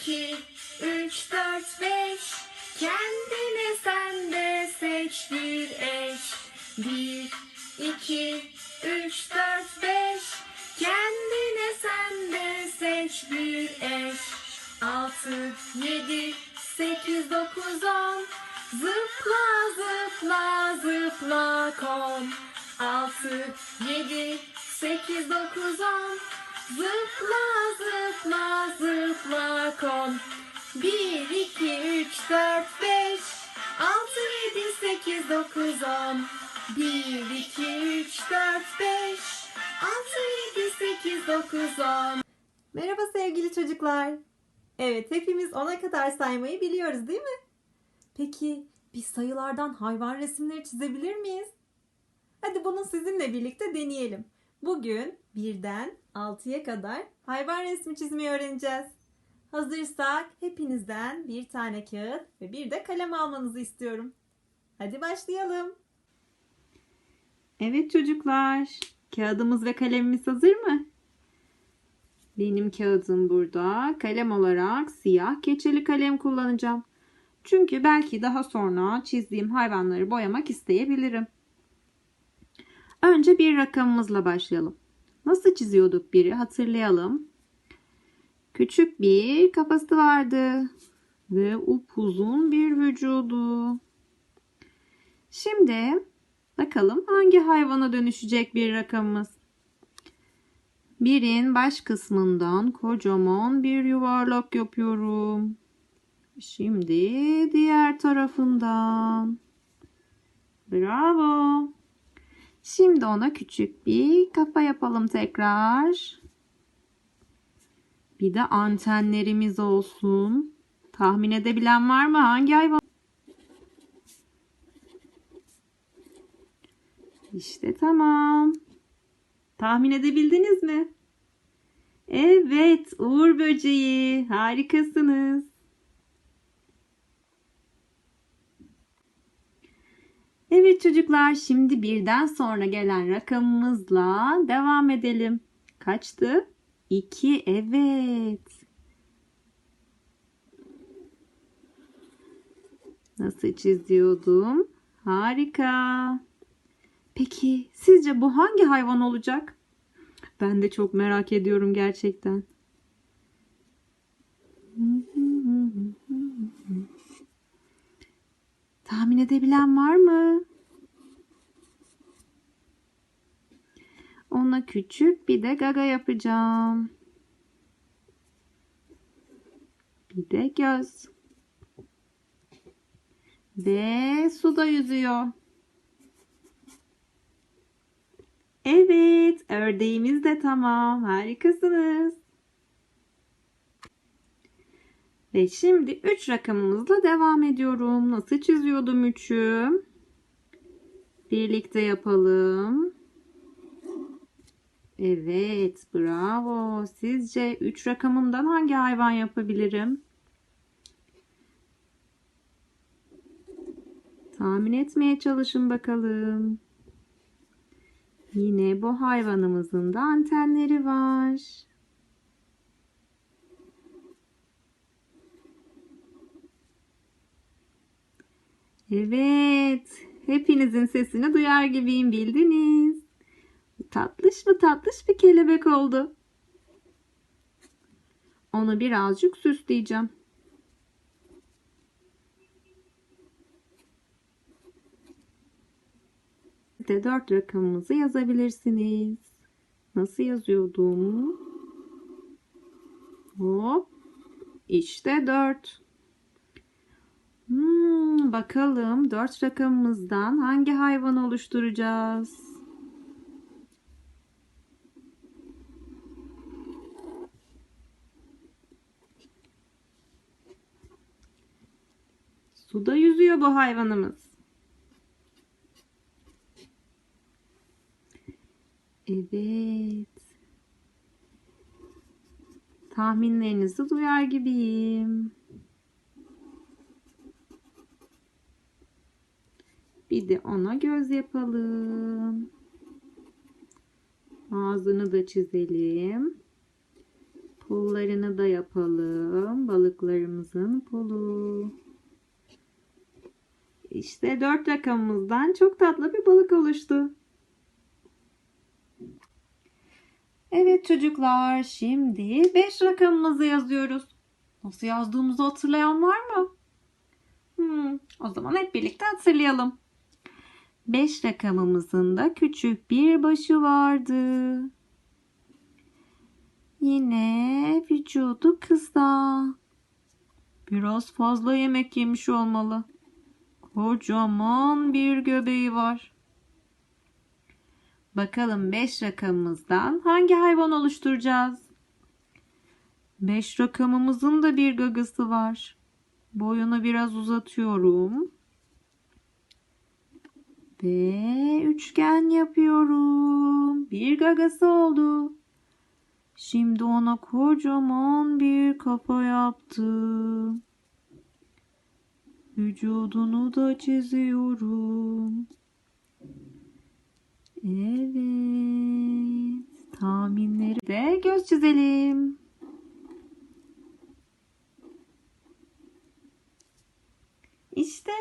iki, üç, dört, beş. Kendine sen de seç bir eş. Bir, iki, üç, dört, beş. Kendine sen de seç bir eş. Altı, yedi, sekiz, dokuz, on. Zıpla zıpla zıpla kon. Altı, yedi, sekiz, dokuz, on. Zıpla zıpla zıpla kon. Bir, iki, üç, dört, beş. Altı, yedi, sekiz, dokuz, on. Bir, iki, üç, dört, beş. Altı, yedi, sekiz, dokuz, on. Merhaba sevgili çocuklar. Evet, hepimiz ona kadar saymayı biliyoruz değil mi? Peki biz sayılardan hayvan resimleri çizebilir miyiz? Hadi bunu sizinle birlikte deneyelim. Bugün birden 6'ya kadar hayvan resmi çizmeyi öğreneceğiz. Hazırsak hepinizden bir tane kağıt ve bir de kalem almanızı istiyorum. Hadi başlayalım. Evet çocuklar, kağıdımız ve kalemimiz hazır mı? Benim kağıdım burada. Kalem olarak siyah keçeli kalem kullanacağım. Çünkü belki daha sonra çizdiğim hayvanları boyamak isteyebilirim. Önce bir rakamımızla başlayalım. Nasıl çiziyorduk biri hatırlayalım. Küçük bir kafası vardı ve upuzun bir vücudu. Şimdi bakalım hangi hayvana dönüşecek bir rakamımız. Birin baş kısmından kocaman bir yuvarlak yapıyorum. Şimdi diğer tarafından. Bravo. Şimdi ona küçük bir kafa yapalım tekrar. Bir de antenlerimiz olsun. Tahmin edebilen var mı? Hangi hayvan? İşte tamam. Tahmin edebildiniz mi? Evet, Uğur böceği. Harikasınız. Evet çocuklar, şimdi birden sonra gelen rakamımızla devam edelim. Kaçtı? 2. Evet. Nasıl çiziyordum? Harika. Peki sizce bu hangi hayvan olacak? Ben de çok merak ediyorum gerçekten. Tahmin edebilen var mı? Ona küçük bir de gaga yapacağım. Bir de göz. Ve suda yüzüyor. Evet, ördeğimiz de tamam. Harikasınız. Ve şimdi 3 rakamımızla devam ediyorum. Nasıl çiziyordum 3'ü? Birlikte yapalım. Evet, bravo. Sizce 3 rakamından hangi hayvan yapabilirim? Tahmin etmeye çalışın bakalım. Yine bu hayvanımızın da antenleri var. Evet, hepinizin sesini duyar gibiyim bildiniz. Tatlış mı tatlış bir kelebek oldu. Onu birazcık süsleyeceğim. de 4 rakamımızı yazabilirsiniz. Nasıl yazıyordum? Hop. İşte 4. Hmm, bakalım 4 rakamımızdan hangi hayvan oluşturacağız? Suda yüzüyor bu hayvanımız. Evet. Tahminlerinizi duyar gibiyim. Bir de ona göz yapalım. Ağzını da çizelim. Pullarını da yapalım. Balıklarımızın pulu. İşte dört rakamımızdan çok tatlı bir balık oluştu. Evet çocuklar, şimdi 5 rakamımızı yazıyoruz. Nasıl yazdığımızı hatırlayan var mı? Hmm, o zaman hep birlikte hatırlayalım. 5 rakamımızın da küçük bir başı vardı. Yine vücudu kısa. Biraz fazla yemek yemiş olmalı. Kocaman bir göbeği var. Bakalım 5 rakamımızdan hangi hayvan oluşturacağız? 5 rakamımızın da bir gagası var. Boyunu biraz uzatıyorum. Ve üçgen yapıyorum. Bir gagası oldu. Şimdi ona kocaman bir kafa yaptım. Vücudunu da çiziyorum. Evet. Tahminleri de göz çizelim. İşte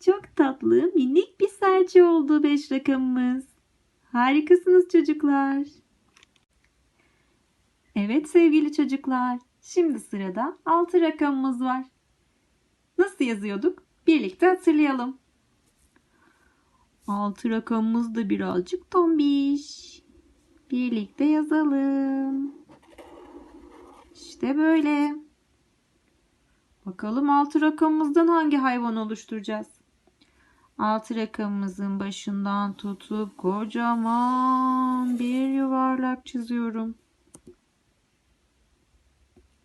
çok tatlı minik bir serçe oldu 5 rakamımız. Harikasınız çocuklar. Evet sevgili çocuklar. Şimdi sırada 6 rakamımız var. Nasıl yazıyorduk? Birlikte hatırlayalım. 6 rakamımız da birazcık tombiş. Birlikte yazalım. İşte böyle. Bakalım 6 rakamımızdan hangi hayvan oluşturacağız? 6 rakamımızın başından tutup kocaman bir yuvarlak çiziyorum.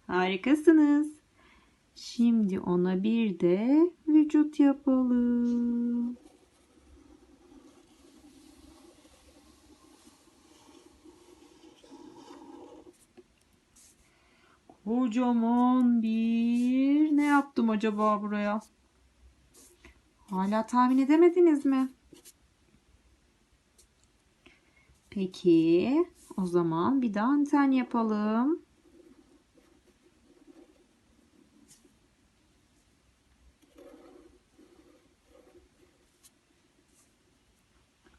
Harikasınız. Şimdi ona bir de vücut yapalım. Kocaman bir ne yaptım acaba buraya? Hala tahmin edemediniz mi? Peki, o zaman bir daha anten yapalım.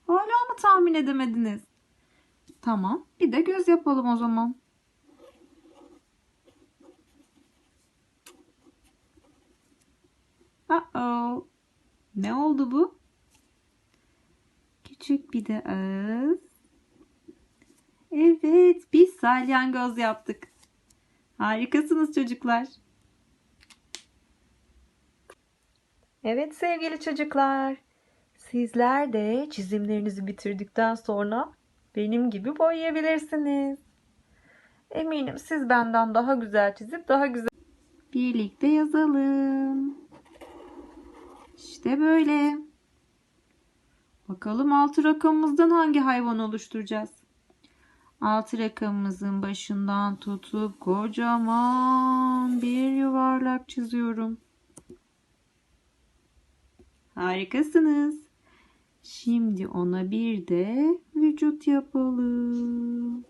Hala mı tahmin edemediniz? Tamam, bir de göz yapalım o zaman. Uh-oh. Ne oldu bu? Küçük bir de ağız. Evet, biz salyangoz yaptık. Harikasınız çocuklar. Evet sevgili çocuklar. Sizler de çizimlerinizi bitirdikten sonra benim gibi boyayabilirsiniz. Eminim siz benden daha güzel çizip daha güzel birlikte yazalım. İşte böyle. Bakalım 6 rakamımızdan hangi hayvan oluşturacağız? 6 rakamımızın başından tutup kocaman bir yuvarlak çiziyorum. Harikasınız. Şimdi ona bir de vücut yapalım.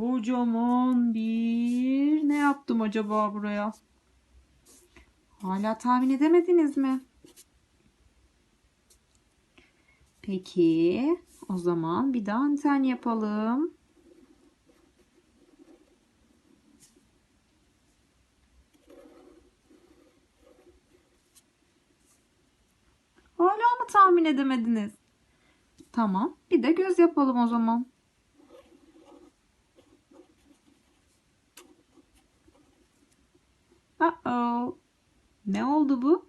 Kocaman bir ne yaptım acaba buraya? Hala tahmin edemediniz mi? Peki, o zaman bir daha anten yapalım. Hala mı tahmin edemediniz? Tamam, bir de göz yapalım o zaman. Uh-oh. Ne oldu bu?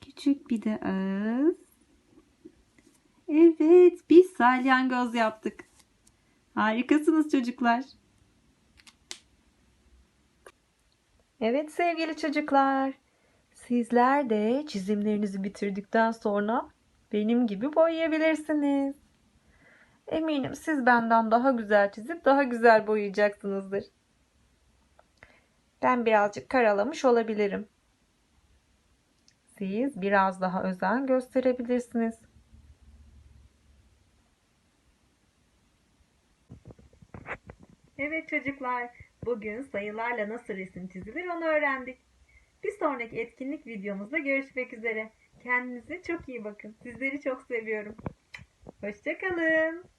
Küçük bir de ağız. Evet, biz salyangoz yaptık. Harikasınız çocuklar. Evet sevgili çocuklar. Sizler de çizimlerinizi bitirdikten sonra benim gibi boyayabilirsiniz. Eminim siz benden daha güzel çizip daha güzel boyayacaksınızdır. Ben birazcık karalamış olabilirim. Siz biraz daha özen gösterebilirsiniz. Evet çocuklar, bugün sayılarla nasıl resim çizilir onu öğrendik. Bir sonraki etkinlik videomuzda görüşmek üzere. Kendinize çok iyi bakın. Sizleri çok seviyorum. Hoşçakalın.